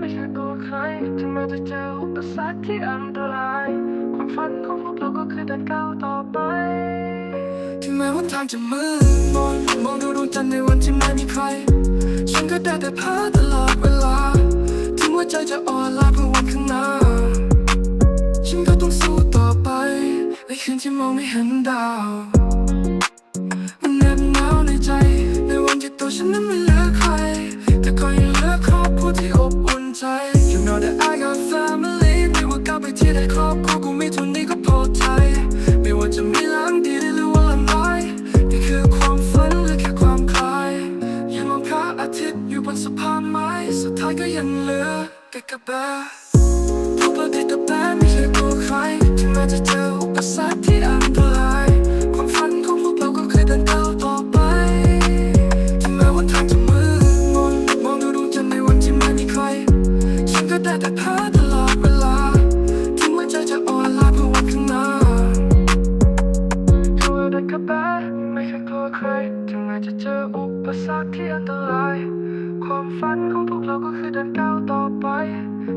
ไม่ใช่ตัวใครถึงแม้จะเจออุปสรรคที่อันตราย ความฝันของพวกเราก็คือเดินก้าวต่อไป ถึงแม้ว่าทางจะมืดมนมองดูดวงจันทร์ในวันที่ไม่มีใคร ฉันก็ได้แต่พาตลอดเวลา ถึงว่าใจจะอ่อนล้าเพื่อวันข้างหน้า ฉันก็ต้องสู้ต่อไปในคืนที่มองไม่เห็นดาว นสะพานไม้สุดท้ายก็ยังเหลือแค่กระแบพวกเราได้แต่แบไม่เคยกลัวใครถึงแม้จะเจออุปสรรคที่อันตรายความฝันของพวกเราก็เคยเดินก้าวต่อไปถึงแม้ว่าทางจะมืดมนมองดูดวงจันทร์ในวันที่ไม่มีใครฉันก็ได้แต่พาตลอดเวลาถึงแม้ใจจะอ่อนล้าเพื่อวันข้างหน้าอยู่ได้กับแบไม่เคยกลัวใครถึงแม้จะเจออุปสรรคที่อันตราย ความฝันของพวกเราก็คือเดินก้าวต่อไป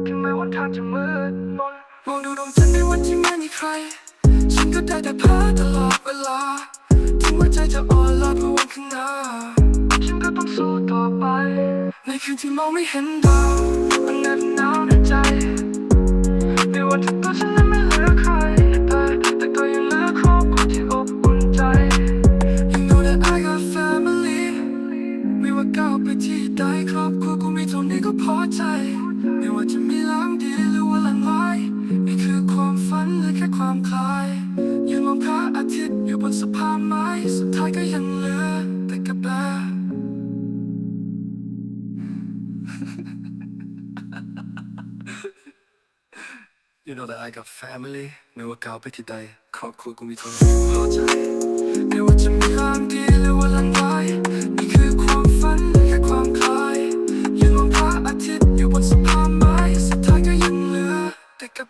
ถึงแม้วันทางจะมืดมนมองดูดวงจันทร์ในวันที่ไม่มีใคร ฉันก็ได้แต่พาตลอดเวลา ถึงว่าใจจะอ่อนล้าเพื่อวันข้างหน้า ฉันก็ต้องสู้ต่อไป ในคืนที่มองไม่เห็นดาวมันแนบหนาวในใจาก้าวไปที่ใดครอบครัวกูมีเท่านี้ก็พอใจ ไม่ว่าจะมีหลังดีหรือว่าหลังร้ายนี่คือความฝันหรือแค่ความคลายยืนมองพระอาทิตย์อยู่บนสะพานไม้สุดท้ายก็ยังเหลือแต่กระแบ You know that I got family ไม่ว่าก้าวไปที่ใดครอบครัวกูมีเท่านี้พอใจไม่ว่าจะมีหลังดีหรือว่าหลังร้าย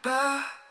ยื